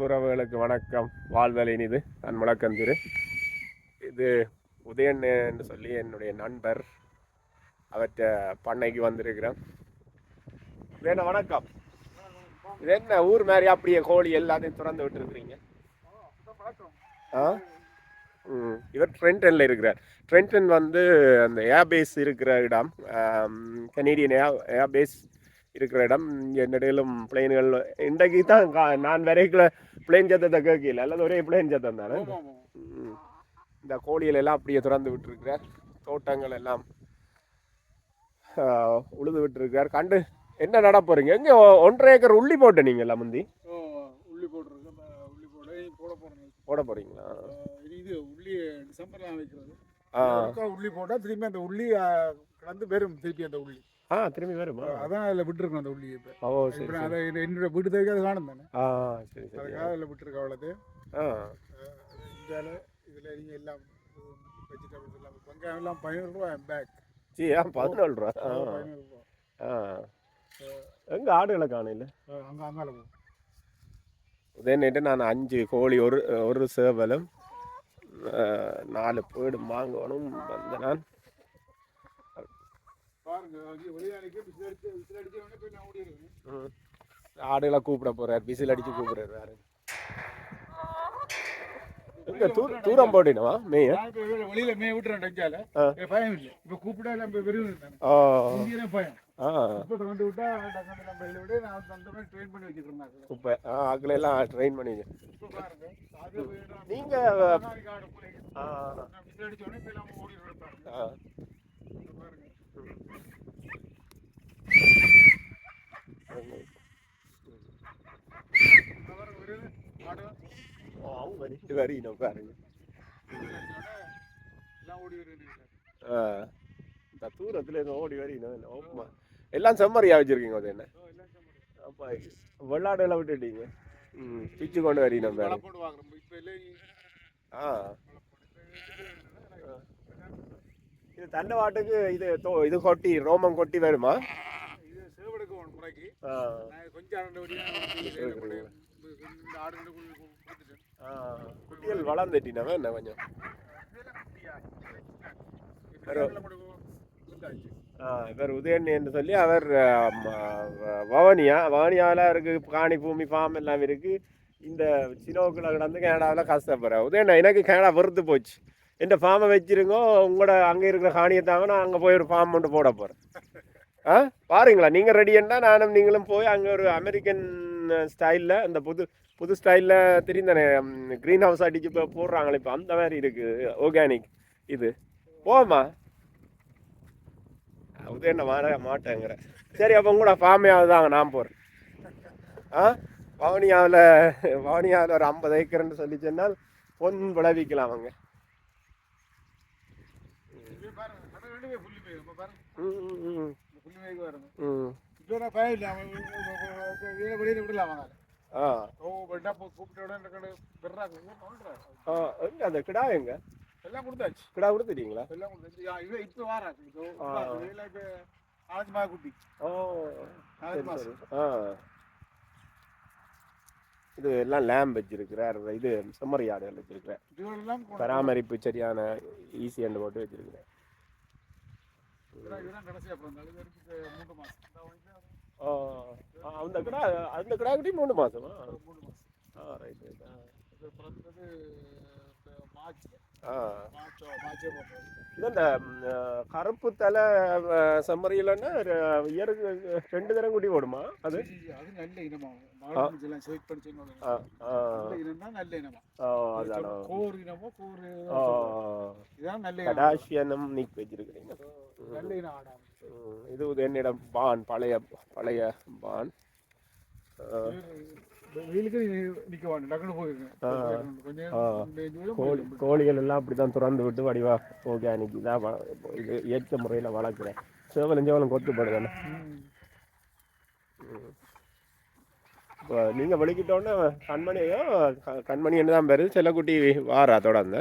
அன்புறவுகளுக்கு வணக்கம். வாழ்தல் இனிது. நான் முழக்கந்திரு. இது உதயன் என்று சொல்லி என்னுடைய நண்பர். அவற்றை பண்ணைக்கு வந்திருக்கிறேன். இது என்ன வணக்கம்? இது என்ன ஊர் மாதிரி அப்படியே கோழி எல்லாத்தையும் திறந்து விட்டுருக்குறீங்க? ஆ? ம். இவர் ட்ரென்டனில் இருக்கிறார். ட்ரென்டன் வந்து அந்த ஏர்பேஸ் இருக்கிற இடம் கனேடியன் ஏர் ஏர்பேஸ் இருக்கிற இடம். இங்கே நடுவிலும் பிளெயின்கள் இன்றைக்கு தான் கா- நான் வரைக்கும் பிளேன் சத்தத்தை கேட்கல. அல்லது ஒரே பிளேன் சத்தம் தானே. இந்த கோழிகள் எல்லாம் அப்படியே திறந்து விட்டுருக்கிறார் தோட்டங்கள் எல்லாம் உழுது விட்டுருக்கார் கண்டு என்ன நட போறீங்க? எங்க ஒன்றரை ஏக்கர் உள்ளி போட்டு நீங்களா முந்தி? உள்ளி போட்டிருக்கு அந்த உள்ளி போட போட போகிறேன் போட போறீங்களா? இது உள்ளி டிசம்பர்லாம் வைக்கிறது. உள்ளி போட்டால் திரும்பி அந்த உள்ளி கலந்து வரும் திருப்பி அந்த உள்ளி. ஆ திரும்பி வருமா. அதான் அதில் விட்டுருக்கோம் அந்த உள்ளி இப்போ. ஓ சரி சரி. அதை என்னோட வீடு தேவைக்கு அது காணும் தானே? ஆ சரி சரி. அதுக்காக அதில் விட்டுருக்க அவ்வளோது ஆ. இந்தியாவில் இதில் நீங்கள் எல்லாம் வெஜிடபிள்ஸ் எல்லாம் வெங்காயம் எல்லாம் பதினோரு ரூபா பேக் ஜி ஆ பதினாலு ரூபா? ஆ பதினோரு ரூபா. ஆ. எங்க ஆடுகளை காணையில் அங்கே அங்கால உதயநிட்டு நான் அஞ்சு கோழி ஒரு ஒரு சேவலும் நாலு பேடு வாங்கணும். வந்த நான் பாருங்க அது வெளியாளிக்கு விசில் அடிச்சு விசில் அடிச்ச உடனே போய் நான் ஓடி இருக்கேன் ம். ஆடுகளை கூப்பிட போறார் விசில் அடிச்சு கூப்பிடுறாரு வேறு. எங்க தூரம் போட்டினவா? மேய? வெளியில மே விட்டுறேன் டச்சால ஆ. பயம் இல்லை. இப்போ கூப்பிட்டா இப்போ வெறும் பயம். ஆ இப்போ கொண்டு விட்டா டக்குனு நம்ம வெளியில விட நான் அந்த மாதிரி ட்ரெயின் பண்ணி வச்சுக்கிறேன் இப்போ ஆ ஆக்களை எல்லாம் ட்ரெயின் பண்ணி இப்போ பாருங்க அது நீங்க காடு பிள்ளைங்க ஆ நான் விசில் அடிச்ச உடனே இப்போ எல்லாம் ஓடி இருப்பாங்க ஆ பாருங்க இந்த பாருங்க ஒரு காடு ஓ, அவங்க வரி வரீங்க பாருங்க விசில் அடிச்ச உடனே எல்லாம் ஓடி வருது ஆ இந்த தூரத்துல இருந்து ஓடி வரீங்க ஓப்பமா எல்லாம் செம்மறியா வச்சிருக்கீங்க அது என்ன அப்பா சம்பளம். எல்லாம் விட்டுட்டீங்க ம் பிச்சு கொண்டு வரீங்க நம்ம பாருங்க ஆ இது தண்டவாட்டுக்கு இது இது கொட்டி ரோமம் கொட்டி வருமா ஒரு முறைக்கு. கொஞ்சம் வழியாக இந்த ஆடுகளை கொடுத்துட்டேன் ஆ குட்டிகள் வளர்ந்துட்டினவன் என்ன கொஞ்சம்? இவர் உதயன் என்று சொல்லி அவர் வவனியா வவனியாவில் இருக்கு காணி பூமி ஃபார்ம் எல்லாம் இருக்கு. இந்த சினோக்குள்ள கிடந்து கனடாவில் கஷ்டப்படுறேன் உதயண்ணா எனக்கு கனடா வெறுத்து போச்சு. இந்த ஃபார்மை வச்சிருங்கோ உங்களோட அங்கே இருக்கிற காணியை தாங்க நான் அங்கே போய் ஒரு ஃபார்ம் ஒன்று போட போகிறேன் ஆ? பாருங்களா நீங்கள் ரெடியண்டா நானும் நீங்களும் போய் அங்கே ஒரு அமெரிக்கன் ஸ்டைலில் இந்த புது புது ஸ்டைலில் தெரிந்தானே க்ரீன் ஹவுஸ் அடிச்சு இப்போ போடுறாங்களே இப்போ அந்த மாதிரி இருக்குது ஆர்கானிக் இது. போமா உதயண்ண வர மாட்டேங்கிற. சரி அப்போ கூட ஃபார்மையாவது தாங்க நான் போகிறேன் ஆ? வவுனியாவில் வவுனியாவில் ஒரு ஐம்பது ஏக்கர்னு சொல்லி சொன்னால் பொன் விளைவிக்கலாம் அவங்க ம், ம், ம், அந்த கிடா எங்க எல்லாம் கொடுத்தாச்சு கிடா கொடுத்துட்டீங்களா எல்லாம் கொடுத்தாச்சு இது இப்போ மாத குட்டி ஓ ஆ இது எல்லாம் லேம்ப் வச்சிருக்கிறார் இது செம்மறி ஆடுகள் வச்சிருக்கிறார் பராமரிப்பு சரியான ஈஸி அண்டு போட்டு வச்சிருக்கிறேன் அந்த கிடா அந்த கிடா குட்டி மூணு மாசமா? ஒரு மூணு மாசம். ஆ ரைட் ரைட் பிறந்தது மார்ச். ஆ. மார்ச்சே இது ஆ, கருப்பு தலை செம்மறியிலன்னா இயருக்கு ரெண்டு தரம் குட்டி போடுமா? அது? அது நல்ல இனமாகும் செலக்ட் பண்ணி நல்ல இனம். அதான. கோர் இனமோ கோர் ஆ இதான் நல்ல இனம். கடாசியனம் நீக்கி வச்சிருக்கிறீங்க. இது என்னிடம் பான் பழைய பழைய பான். கோழிகள் எல்லாம் அப்படி தான் திறந்து விட்டு வடிவா ஆர்கானிக் வ- இது இயற்கை முறையில் வளர்க்குறேன். சேவலும் சேவலும் கொத்துப்படுதானே நீங்கள் வெளிக்கிட்டோன்னே கண்மணியோ க- கண்மணின்னு தான் பேர் செல்லக்குட்டி வாரா தொடர்ந்து.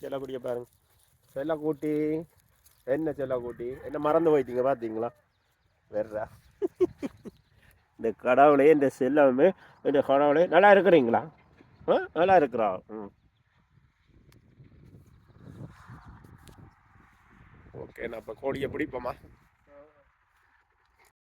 செல்லக்குட்டியை பாருங்க. செல்லக்குட்டி. என்ன செல்லக்குட்டி? என்ன மறந்து போயிட்டீங்க பார்த்தீங்களா வெர்றா. இந்த கடவுளே இந்த செல்லமே இந்த கடவுளே நல்லா இருக்கிறீங்களா? ஆ நல்லா இருக்கிறா. ம். ஓகே நான் இப்போ கோழியை பிடிப்போம்மா